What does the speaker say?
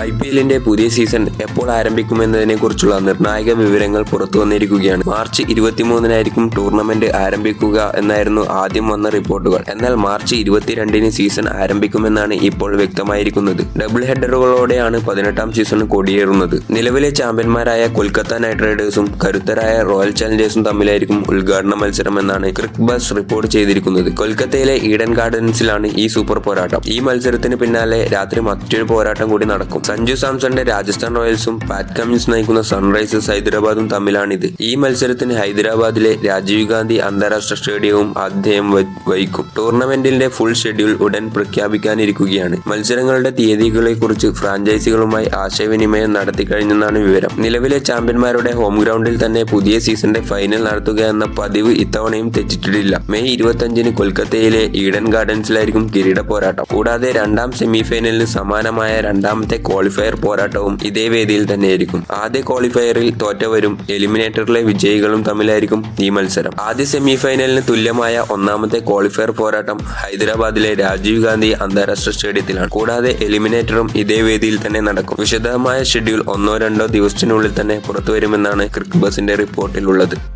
I P എല്ലിന്റെ പുതിയ season എപ്പോൾ ആരംഭിക്കുമെന്നതിനെക്കുറിച്ചുള്ള നിർണായക വിവരങ്ങൾ പുറത്തു വന്നിരിക്കുകയാണ്. മാർച്ച് ഇരുപത്തിമൂന്നിനായിരിക്കും ടൂർണമെന്റ് ആരംഭിക്കുക എന്നായിരുന്നു ആദ്യം വന്ന റിപ്പോർട്ടുകൾ. എന്നാൽ മാർച്ച് ഇരുപത്തിരണ്ടിന് സീസൺ ആരംഭിക്കുമെന്നാണ് ഇപ്പോൾ വ്യക്തമായിരിക്കുന്നത്. ഡബിൾ ഹെഡറുകളോടെയാണ് പതിനെട്ടാം സീസൺ കൊടിയേറുന്നത്. നിലവിലെ ചാമ്പ്യന്മാരായ കൊൽക്കത്ത നൈറ്റ് റൈഡേഴ്സും കരുത്തരായ റോയൽ ചലഞ്ചേഴ്സും തമ്മിലായിരിക്കും ഉദ്ഘാടന മത്സരം എന്നാണ് ക്രിക് ബസ് റിപ്പോർട്ട് ചെയ്തിരിക്കുന്നത്. കൊൽക്കത്തയിലെ ഈഡൻ ഗാർഡൻസിലാണ് ഈ സൂപ്പർ പോരാട്ടം. ഈ മത്സരത്തിന് പിന്നാലെ രാത്രി മറ്റൊരു പോരാട്ടം കൂടി നടക്കും. സഞ്ജു സാംസന്റെ രാജസ്ഥാൻ റോയൽസും പാറ്റ് കമ്മിൻസ് നയിക്കുന്ന സൺറൈസേഴ്സ് ഹൈദരാബാദും തമ്മിലാണിത്. ഈ മത്സരത്തിന് ഹൈദരാബാദിലെ രാജീവ് ഗാന്ധി അന്താരാഷ്ട്ര സ്റ്റേഡിയവും ആദ്യം വഹിക്കും. ടൂർണമെന്റിന്റെ ഫുൾ ഷെഡ്യൂൾ ഉടൻ പ്രഖ്യാപിക്കാനിരിക്കുകയാണ്. മത്സരങ്ങളുടെ തീയതികളെ കുറിച്ച് ഫ്രാഞ്ചൈസികളുമായി ആശയവിനിമയം നടത്തി കഴിഞ്ഞെന്നാണ് വിവരം. നിലവിലെ ചാമ്പ്യന്മാരുടെ ഹോം ഗ്രൗണ്ടിൽ തന്നെ പുതിയ സീസണിന്റെ ഫൈനൽ നടത്തുക എന്ന പതിവ് ഇത്തവണയും തെറ്റിട്ടിട്ടില്ല മെയ് ഇരുപത്തഞ്ചിന് കൊൽക്കത്തയിലെ ഈഡൻ ഗാർഡൻസിലായിരിക്കും കിരീട പോരാട്ടം. കൂടാതെ രണ്ടാം സെമിഫൈനലിന് സമാനമായ രണ്ടാമത്തെ ക്വാളിഫയർ പോരാട്ടവും ഇതേ വേദിയിൽ തന്നെയായിരിക്കും. ആദ്യ ക്വാളിഫയറിൽ തോറ്റവരും എലിമിനേറ്ററിലെ വിജയികളും തമ്മിലായിരിക്കും ഈ മത്സരം. ആദ്യ സെമിഫൈനലിന് തുല്യമായ ഒന്നാമത്തെ ക്വാളിഫയർ പോരാട്ടം ഹൈദരാബാദിലെ രാജീവ് ഗാന്ധി അന്താരാഷ്ട്ര സ്റ്റേഡിയത്തിലാണ്. കൂടാതെ എലിമിനേറ്ററും ഇതേ വേദിയിൽ തന്നെ നടക്കും. വിശദമായ ഷെഡ്യൂൾ ഒന്നോ രണ്ടോ ദിവസത്തിനുള്ളിൽ തന്നെ പുറത്തുവരുമെന്നാണ് ക്രിക്കറ്റ് ബസിന്റെ റിപ്പോർട്ടിലുള്ളത്.